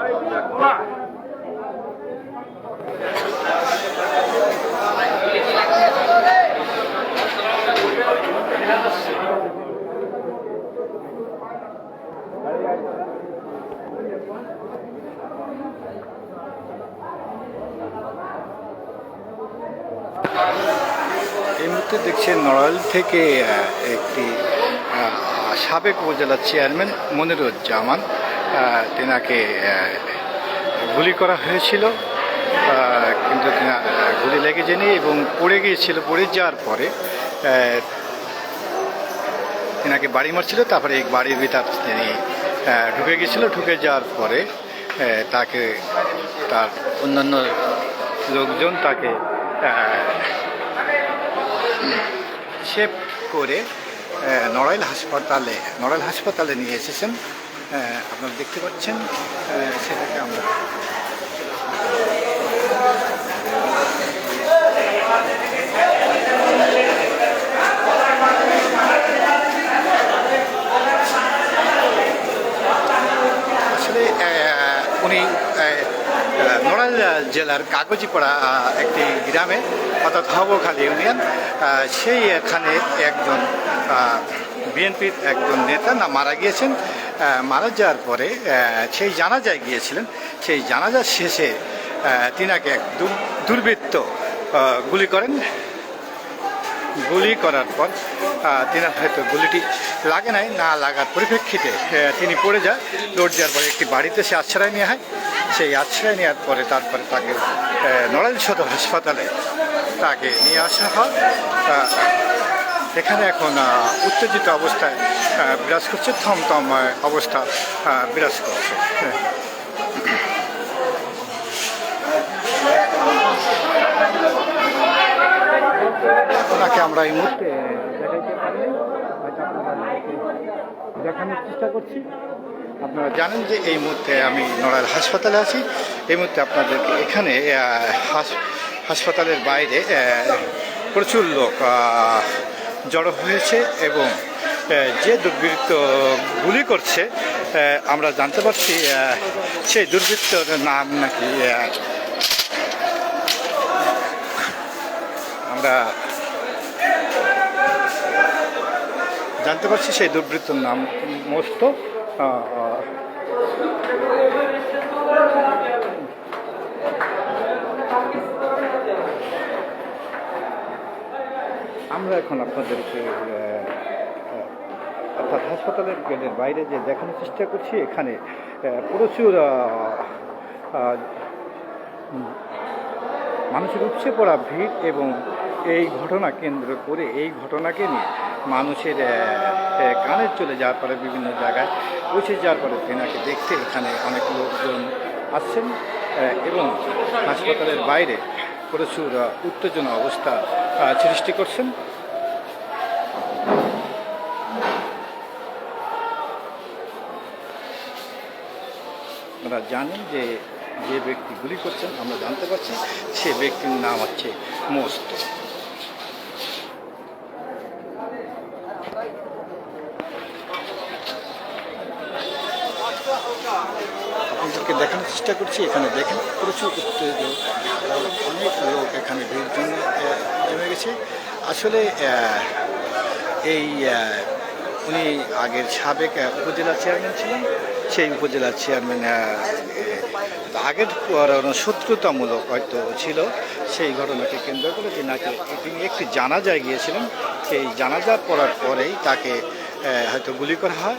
এই মুহূর্তে দেখছেন নড়াইল থেকে একটি সাবেক উপজেলার চেয়ারম্যান মনিরুজ্জামান তেনাকে গুলি করা হয়েছিল। কিন্তু তেনা আহ, গুলি লেগে যায়নি এবং পড়ে গিয়েছিল পড়ে যাওয়ার পরে তেনাকে বাড়ি মারছিল তারপরে এই বাড়ির ভিতর তিনি ঢুকে গেছিল ঢুকে যাওয়ার পরে তাকে তার অন্যান্য লোকজন তাকে শেপ করে নড়াইল হাসপাতালে নড়াইল হাসপাতালে নিয়ে এসেছেন। আপনারা দেখতে পাচ্ছেন সেটাকে আমরা আসলে আহ, উনি আহ, আহ, নড়াইল জেলার কাগজিপাড়া একটি গ্রামে, অর্থাৎ হবখালী ইউনিয়ন সেই এখানে একজন বিএনপির একজন নেতা না, মারা গিয়েছেন। মারা যাওয়ার পরে সেই জানাজায় গিয়েছিলেন। সেই জানাজার শেষে তিনাকে এক দুর- দুর্বৃত্ত গুলি করেন। গুলি করার পর তিনার হয়তো গুলিটি লাগে নাই, না লাগার পরিপ্রেক্ষিতে তিনি পড়ে যায় দৌড় দেওয়ার পরে একটি বাড়িতে সে আশ্রয় নেওয়া হয়। সেই আশ্রয় নেওয়ার পরে তারপরে তাকে নড়াইল সদর হাসপাতালে তাকে নিয়ে আসা হয়। এখানে এখন উত্তেজিত অবস্থায় বিরাজ করছে, থমথম অবস্থা বিরাজ করছে। আমরা এই মুহূর্তে দেখানোর চেষ্টা করছি। আপনারা জানেন যে এই মুহূর্তে আমি নড়াইল হাসপাতালে আছি। এই মুহূর্তে আপনাদেরকে এখানে হাস- হাসপাতালের বাইরে প্রচুর লোক জড়ো হয়েছে এবং যে দুর্বৃত্ত গুলি করছে আমরা জানতে পারছি সেই দুর্বৃত্তর নাম নাকি আমরা জানতে পারছি সেই দুর্বৃত্তর নাম মস্ত আমরা এখন আপনাদেরকে অর্থাৎ হাসপাতালের গেটের বাইরে যে দেখানোর চেষ্টা করছি, এখানে প্রচুর মানুষের উপচে পড়া ভিড় এবং এই ঘটনা কেন্দ্র করে, এই ঘটনাকে নিয়ে মানুষের কানের চলে যাওয়ার পরে বিভিন্ন জায়গায় পৌঁছে যাওয়ার পরে তেনাকে দেখতে এখানে অনেক লোকজন আসছেন এবং হাসপাতালের বাইরে প্রচুর উত্তেজনা অবস্থা সৃষ্টি করছেন। আপনারা জানেন যে যে ব্যক্তি গুলি করছেন, আমরা জানতে পারছি সে ব্যক্তির নাম হচ্ছে মোস্ত। আপনাদেরকে দেখানোর চেষ্টা করছি, এখানে দেখেন প্রচুর উত্তেজক অনেক লোক এখানে ভিড় জমে গেছে। আসলে এই উনি আগের সাবেক উপজেলা চেয়ারম্যান ছিলেন, সেই উপজেলা চেয়ারম্যান আগের শত্রুতামূলক হয়তো ছিল, সেই ঘটনাকে কেন্দ্র করে তিনাকে তিনি একটি জানাজায় গিয়েছিলেন। সেই জানাজা পড়ার পরেই তাকে হয়তো গুলি করা হয়।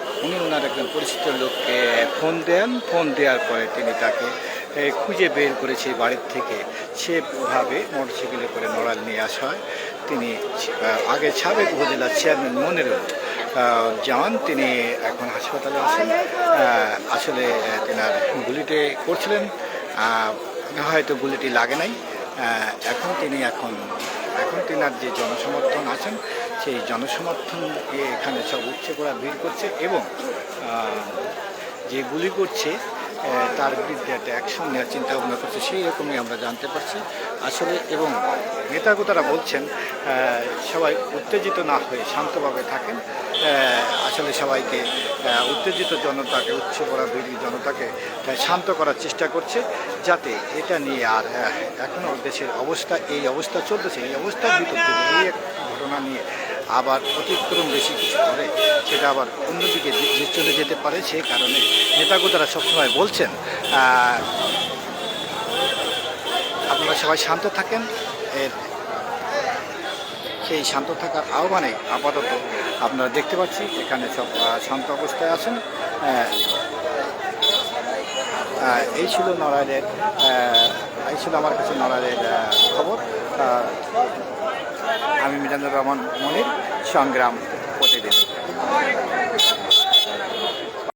উনি ওনার একজন পরিচিত লোককে ফোন দেন। ফোন দেওয়ার পরে তিনি তাকে খুঁজে বের করেছে বাড়ির থেকে সেভাবে মোটরসাইকেলে করে নড়াল নিয়ে আসা হয়। তিনি আগে সাবেক উপজেলার চেয়ারম্যান মনিরুল জামান তিনি এখন হাসপাতালে আছেন। আসলে তেনার গুলিতে করছিলেন। হয়তো গুলিটি লাগে নাই। এখন তিনি এখন এখন তেনার যে জনসমর্থন আছেন সেই জনসমর্থন এখানে সব উচ্ছে করা ভিড় করছে এবং যে গুলি করছে তার বিরুদ্ধে একটা অ্যাকশন নেওয়ার চিন্তা ভাবনা করছে সেই রকমই আমরা জানতে পারছি। আসলে এবং নেতাগোতারা বলছেন সবাই উত্তেজিত না হয়ে শান্তভাবে থাকেন। আসলে সবাইকে উত্তেজিত জনতাকে উচ্চ করা বিরোধী জনতাকে শান্ত করার চেষ্টা করছে যাতে এটা নিয়ে আর আহ, এখনও দেশের অবস্থা এই অবস্থা চলতেছে এই অবস্থার ভিতর এই এক ঘটনা নিয়ে আবার অতিক্রম বেশি কিছু করে, সেটা আবার অন্যদিকে চলে যেতে পারে সে কারণে নেতাগোতারা সবসময় বলছেন আপনারা সবাই শান্ত থাকেন। এর সেই শান্ত থাকার আহ্বানে আপাতত আপনারা দেখতে পাচ্ছি, এখানে সব শান্ত অবস্থায় আছেন। এই ছিল নড়াইলের এই ছিল আমার কাছে নড়াইলের খবর। আমি মিজানুর রহমান মনির সংগ্রাম প্রতিদিন।